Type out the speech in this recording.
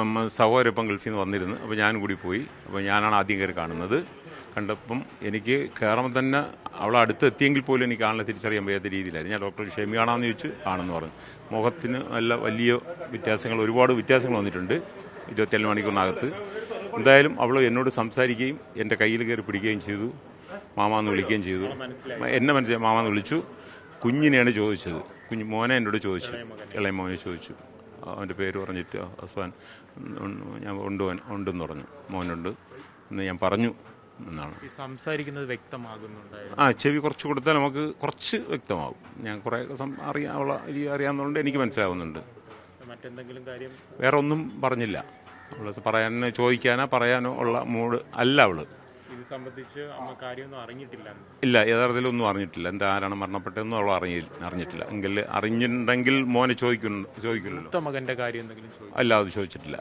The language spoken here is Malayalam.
അപ്പം സഹോദരം ഇപ്പം ഗൾഫിൽ നിന്ന് വന്നിരുന്നു. അപ്പോൾ ഞാൻ കൂടി പോയി. അപ്പോൾ ഞാനാണ് ആദ്യം കയറി കാണുന്നത്. കണ്ടപ്പം എനിക്ക് കയറുമ്പോൾ തന്നെ അവളെ അടുത്ത് എത്തിയെങ്കിൽ പോലും എനിക്ക് ആളെ തിരിച്ചറിയാൻ വയ്യാത്ത രീതിയിലായിരുന്നു. ഞാൻ ഡോക്ടർ ഷെമി കാണാമെന്ന് ചോദിച്ചു. ആണെന്ന് പറഞ്ഞു. മുഖത്തിന് നല്ല വലിയ വ്യത്യാസങ്ങൾ ഒരുപാട് വ്യത്യാസങ്ങൾ വന്നിട്ടുണ്ട്. ഇരുപത്തിയേഴ് മണിക്കൂറിനകത്ത്. എന്തായാലും അവൾ എന്നോട് സംസാരിക്കുകയും എന്റെ കയ്യിൽ കയറി പിടിക്കുകയും ചെയ്തു. മാമാന്ന് വിളിക്കുകയും ചെയ്തു. എന്നെ മനസ്സിലായി മാമാന്ന് വിളിച്ചു. കുഞ്ഞിനെയാണ് ചോദിച്ചത്. കുഞ്ഞ് മോനെ എന്നോട് ചോദിച്ചു. ഇളയ മോനെ ചോദിച്ചു. അവന്റെ പേര് പറഞ്ഞിട്ട് ഹസ്ബാൻ ഞാൻ ഉണ്ട് ഉണ്ടെന്ന് പറഞ്ഞു. മോനുണ്ട്. എന്ന് ഞാൻ പറഞ്ഞു എന്നാണ്. സംസാരിക്കുന്നത് വ്യക്തമാകുന്നുണ്ട് ആ ചെവി കുറച്ച് കൊടുത്താൽ നമുക്ക് കുറച്ച് വ്യക്തമാകും. ഞാൻ കുറേ അറിയാനുള്ള അറിയാവുന്നതുകൊണ്ട് എനിക്ക് മനസ്സിലാവുന്നുണ്ട്. മറ്റെന്തെങ്കിലും കാര്യം? വേറെ ഒന്നും പറഞ്ഞില്ല. അവൾ പറയാനോ ചോദിക്കാനോ പറയാനോ ഉള്ള മൂഡ് അല്ല അവൾ. ഇത് സംബന്ധിച്ച് അമ്മ കാര്യമൊന്നും അറിഞ്ഞിട്ടില്ല. ഇല്ല യഥാർത്ഥത്തിൽ ഒന്നും അറിഞ്ഞിട്ടില്ല. എന്താ ആരാണ് മരണപ്പെട്ടതെന്നും അവൾ അറിഞ്ഞി അറിഞ്ഞിട്ടില്ല. എങ്കിൽ അറിഞ്ഞിട്ടുണ്ടെങ്കിൽ മോനെ ചോദിക്കുന്നു ചോദിക്കില്ലല്ലോ. മകന്റെ കാര്യം എന്തെങ്കിലും ചോദിച്ചു അല്ല അത് ചോദിച്ചിട്ടില്ല.